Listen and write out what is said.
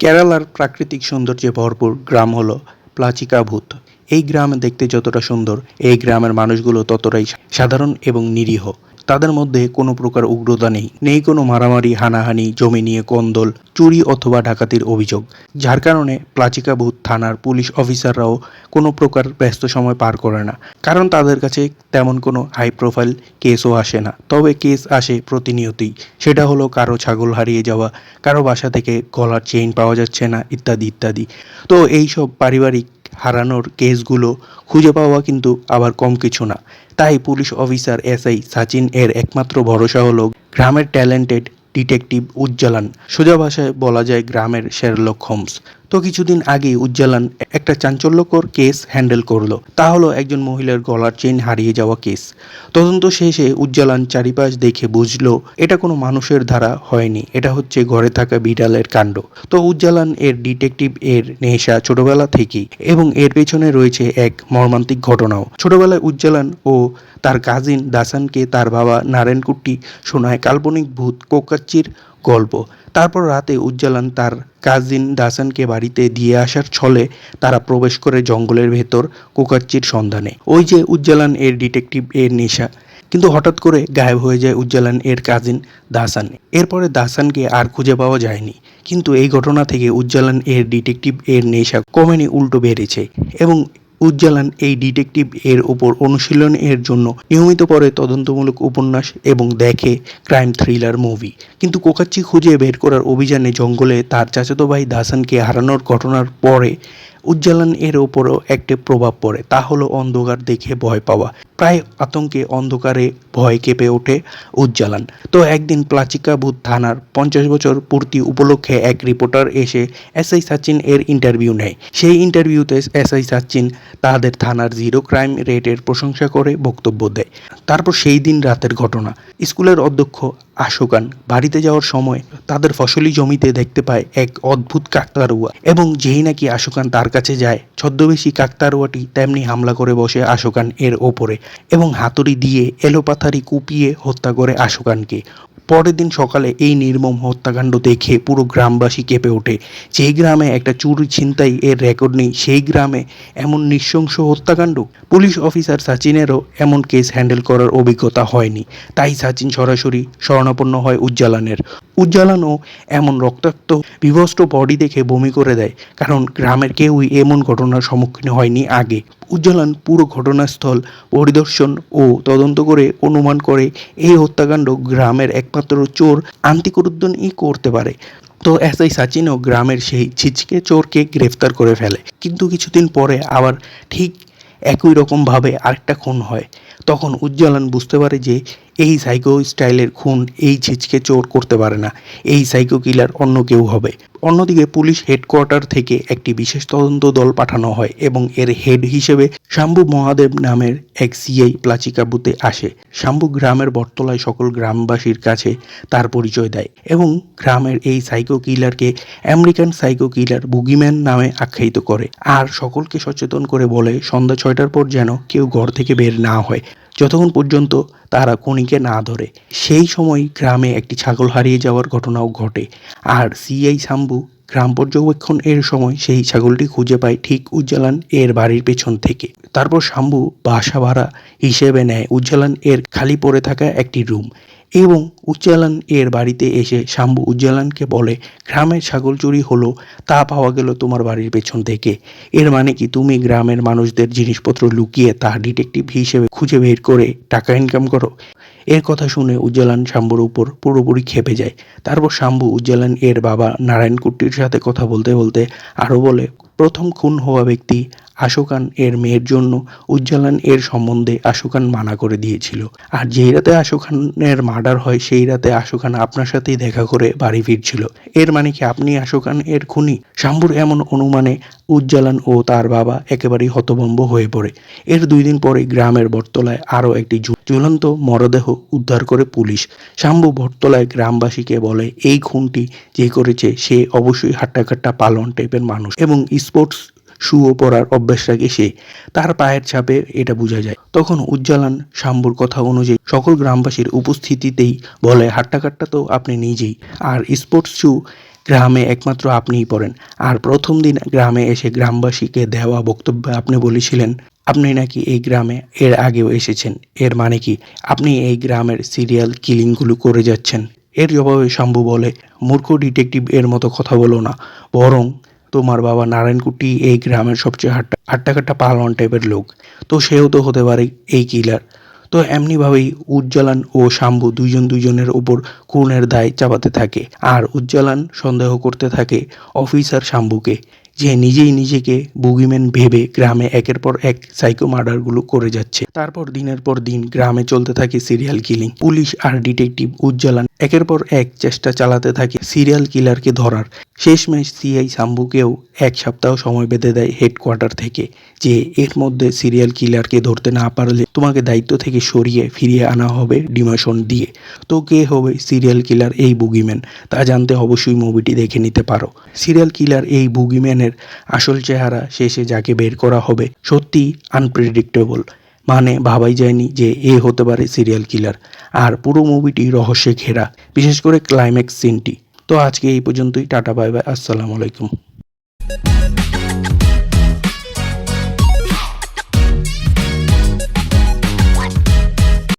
কেরালার প্রাকৃতিক সৌন্দর্যে ভরপুর গ্রাম হলো প্লাচিকাভূত। এই গ্রাম দেখতে যতটা সুন্দর, এই গ্রামের মানুষগুলো ততটাই সাধারণ এবং নিরীহ। তাদের মধ্যে কোনো প্রকার উগ্রতা নেই। নেই কোনো মারামারি, হানাহানি, জমি নিয়ে কোন্দল চুরি অথবা ডাকাতির অভিযোগ। যার কারণে প্লাচিকাভূত থানার পুলিশ অফিসাররাও কোনো প্রকার ব্যস্ত সময় পার করে না। কারণ তাদের কাছে তেমন কোনো হাই প্রোফাইল কেসও আসে না। তবে কেস আসে প্রতিনিয়তই। সেটা হলো কারও ছাগল হারিয়ে যাওয়া, কারও বাসা থেকে গলার চেইন পাওয়া যাচ্ছে না, ইত্যাদি ইত্যাদি। তো এইসব পারিবারিক হারানোর কেসগুলো খুঁজে পাওয়া কিন্তু আবার কম কিছু না। তাই পুলিশ অফিসার এসআই সাচিন এর একমাত্র ভরসা হলো গ্রামের ট্যালেন্টেড ডিটেকটিভ উজ্জ্বলান। সোজা ভাষায় বলা যায় গ্রামের শেরলক হোমস। তো কিছুদিন আগেই উজ্জ্বলান একটা চাঞ্চল্যকর কেস হ্যান্ডেল করল। তা হলো একজন মহিলার গলার চেইন হারিয়ে যাওয়া কেস। তদন্ত শেষে উজ্জ্বলান চারিপাশ দেখে বুঝলো, এটা কোনো মানুষের ধারা হয়নি। এটা হচ্ছে ঘরে থাকা বিড়ালের কাণ্ড। তো উজ্জ্বলান এর ডিটেকটিভ এর নেশা ছোটবেলা থেকেই এবং এর পেছনে রয়েছে এক মর্মান্তিক ঘটনাও। ছোটবেলায় উজ্জ্বলান ও তার কাজিন দাসানকে তার বাবা নারায়ণকুট্টি শোনায় কাল্পনিক ভূত কোকাচ্চির গল্প। তারপর রাতে উজ্জ্বলান তার কাজিন দাসানকে বাড়িতে দিয়ে আসার ছলে তারা প্রবেশ করে জঙ্গলের ভেতর কোকাচ্চির সন্ধানে। ওই যে উজ্জ্বলান এর ডিটেকটিভ এর নেশা। কিন্তু হঠাৎ করে গায়েব হয়ে যায় উজ্জ্বলান এর কাজিন দাসান এরপরে দাসানকে আর খুঁজে পাওয়া যায়নি। কিন্তু এই ঘটনা থেকে উজ্জ্বলান এর ডিটেকটিভ এর নেশা কমেনি উল্টো বেড়েছে এবং উজ্জ্বলান এই ডিটেকটিভ এর উপর অনুশীলন এর জন্য নিয়মিত পরে তদন্তমূলক উপন্যাস এবং দেখে ক্রাইম থ্রিলার মুভি। কিন্তু কোকাচ্চি খুঁজে বের করার অভিযানে জঙ্গলে তার চাচাতো ভাই দাসানকে হারানোর ঘটনার পরে উজ্জ্বলান এর ওপরও একটি প্রভাব পড়ে, তা হলো অন্ধকার দেখে ভয় পাওয়া। প্রায় আতঙ্কে অন্ধকারে ভয় কেঁপে ওঠে উজ্জ্বলান। তো একদিন প্লাচিকাভূত থানার পঞ্চাশ বছর পূর্তি উপলক্ষে এক রিপোর্টার এসে এসআই সাচিন এর ইন্টারভিউ নেয়। সেই ইন্টারভিউতে এসআই সাচিন তাদের থানার জিরো ক্রাইম রেটের প্রশংসা করে বক্তব্য দেয়। তারপর সেই দিন রাতের ঘটনা। স্কুলের অধ্যক্ষ আশোকান বাড়িতে যাওয়ার সময় তাদের ফসলি জমিতে দেখতে পায় এক অদ্ভুত কাকতারুয়া এবং যেই নাকি আশোকান তার কাছে যায়। ছদ্মবেশী কাকতারুয়াটি তেমনি হামলা করে বসে আশোকান এর ওপরে এবং হাতুড়ি দিয়ে এলোপাথারি কুপিয়ে হত্যা করে আশোকানকে। পরের দিন সকালে এই নির্মম হত্যাকাণ্ড দেখে পুরো গ্রামবাসী কেঁপে ওঠে। যেই গ্রামে একটা চুরি ছিনতাই এর রেকর্ড নেই, সেই গ্রামে এমন নৃশংস হত্যাকাণ্ড? পুলিশ অফিসার সাচিনেরও এমন কেস হ্যান্ডেল করার অভিজ্ঞতা হয়নি। তাই সাচিন সরাসরি শরণাপন্ন হয় উজ্জ্বালানের। উজ্জ্বালানও এমন রক্তাক্ত, বিভস্ত বডি দেখে বমি করে দেয়, কারণ গ্রামের কেউই এমন ঘটনার সম্মুখীন হয়নি আগে। উজ্জ্বলান পুরো ঘটনাস্থল পরিদর্শন ও তদন্ত করে অনুমান করে এই হত্যাকাণ্ড গ্রামের একমাত্র চোর আন্তিকরুদ্দনই করতে পারে। তো এসআই সাচিনও গ্রামের সেই ছিচকে চোরকে গ্রেফতার করে ফেলে। কিন্তু কিছুদিন পরে আবার ঠিক একই রকমভাবে আরেকটা খুন হয়। তখন উজ্জ্বলান বুঝতে পারে যে এই সাইকো স্টাইলের খুন এই ছিচকে চোর করতে পারে না। এই সাইকো কিলার অন্য কেউ হবে। অন্যদিকে পুলিশ হেডকোয়ার্টার থেকে একটি বিশেষ তদন্ত দল পাঠানো হয় এবং এর হেড হিসেবে শাম্ভু মহাদেব নামের এক সিআই প্লাচিকাবুতে আসে। শাম্ভু গ্রামের বটতলায় সকল গ্রামবাসীর কাছে তার পরিচয় দেয় এবং গ্রামের এই সাইকো কিলারকে আমেরিকান সাইকো কিলার বুগিম্যান নামে আখ্যায়িত করে। আর সকলকে সচেতন করে বলে সন্ধ্যা ছয়টার পর যেন কেউ ঘর থেকে বের না হয়। যতক্ষণ পর্যন্ত তারা কোনিকে না ধরে। সেই সময় গ্রামে একটি ছাগল হারিয়ে যাওয়ার ঘটনাও ঘটে। আর সিআই শাম্বু গ্রাম পর্যবেক্ষণ এর সময় সেই ছাগলটি খুঁজে পায় ঠিক উজ্জ্বলান এর বাড়ির পেছন থেকে। তারপর শাম্বু বাসা ভাড়া হিসেবে নেয়। উজ্জ্বলান এর খালি পড়ে থাকা একটি রুম। এবং উজ্জ্বলান এর বাড়িতে এসে শাম্বু উজ্জ্বলানকে বলে, গ্রামের ছাগল চুরি হলো, তা পাওয়া গেল তোমার বাড়ির পেছন থেকে। এর মানে কি? তুমি গ্রামের মানুষদের জিনিসপত্র লুকিয়ে তা ডিটেকটিভ হিসেবে খুঁজে বের করে টাকা ইনকাম করো? এর কথা শুনে উজ্জ্বলান শাম্বুর উপর পুরোপুরি খেপে যায়। তারপর শাম্বু উজ্জ্বলান এর বাবা নারায়ণ কুট্টির সাথে কথা বলতে বলতে আরও বলে, প্রথম খুন হওয়া ব্যক্তি আশোকান এর মেয়ের জন্য উজ্জ্বলান এর সম্বন্ধে আশোকান মানা করে দিয়েছিল। আর যেই রাতে আশোকানের মার্ডার হয়, সেই রাতে আশোকান আপনার সাথেই দেখা করে বাড়ি ফিরছিল। এর মানে কি আপনি আশোকান এর খুনি? শাম্বুর এমন অনুমানে উজ্জ্বলান ও তার বাবা একেবারেই হতভম্ব হয়ে পড়ে। এর দুই দিন পরে গ্রামের বটতলায় আরও একটি ঝুলন্ত মরদেহ উদ্ধার করে পুলিশ। শাম্বু বটতলায় গ্রামবাসীকে বলে, এই খুনটি যে করেছে, সে অবশ্যই হাট্টাকাট্টা পালন টাইপের মানুষ এবং স্পোর্টস শুও পরার অভ্যাস রাখে সে। তার পায়ের ছাপে এটা বোঝা যায়। তখন উজ্জ্বলান শাম্বুর কথা অনুযায়ী সকল গ্রামবাসীর উপস্থিতিতেই বলে হাট্টাকাট্টা তো আপনি নিজেই। আর স্পোর্টস শু গ্রামে একমাত্র আপনিই পড়েন। আর প্রথম দিন গ্রামে এসে গ্রামবাসীকে দেওয়া বক্তব্যে আপনি বলেছিলেন, আপনি নাকি এই গ্রামে এর আগেও এসেছেন। এর মানে কি? আপনি এই গ্রামের সিরিয়াল কিলিংগুলো করে যাচ্ছেন। এর জবাবে শম্ভু বলে, মূর্খ ডিটেকটিভ এর মতো কথা বলো না। বরং তোমার বাবা নারায়ণকুটি এই গ্রামের সবচেয়ে হাট্টা হাট্টাকাট্টা পাহলওয়ান টাইপের লোক। তো সেও তো হতে পারে এই কিলার তো এমনিভাবেই উজ্জ্বলান ও শাম্বু দুইজন দুইজনের ওপর খুনের দায় চাপাতে থাকে। আর উজ্জ্বলান সন্দেহ করতে থাকে অফিসার শাম্ভুকে যে নিজেই নিজেকে বুগিম্যান ভেবে গ্রামে একের পর এক সাইকো মার্ডারগুলো করে যাচ্ছে। তারপর দিনের পর দিন গ্রামে চলতে থাকে সিরিয়াল কিলিং পুলিশ আর ডিটেকটিভ উজ্জ্বলান একের পর এক চেষ্টা চালাতে থাকে সিরিয়াল কিলারকে ধরার। শেষমেশ সিআই শাম্ভুকেও এক সপ্তাহ সময় বেঁধে দেয় হেডকোয়ার্টার থেকে যে এর মধ্যে সিরিয়াল কিলারকে ধরতে না পারলে তোমাকে দায়িত্ব থেকে সরিয়ে ফিরিয়ে আনা হবে ডিমোশন দিয়ে। তো কে হবে সিরিয়াল কিলার এই বুগিম্যান তা জানতে অবশ্যই মুভিটি দেখে নিতে পারো। সিরিয়াল কিলার এই বুগিম্যানের আসল চেহারা শেষে যাকে বের করা হবে সত্যি আনপ্রেডিক্টেবল মানে ভাবাই যায়নি যে এ হতে পারে সিরিয়াল কিলার আর পুরো মুভিটি রহস্যে ঘেরা, বিশেষ করে ক্লাইম্যাক্স সিনটি তো আজকে এই পর্যন্তই, টাটা বাই বাই আসসালামু আলাইকুম।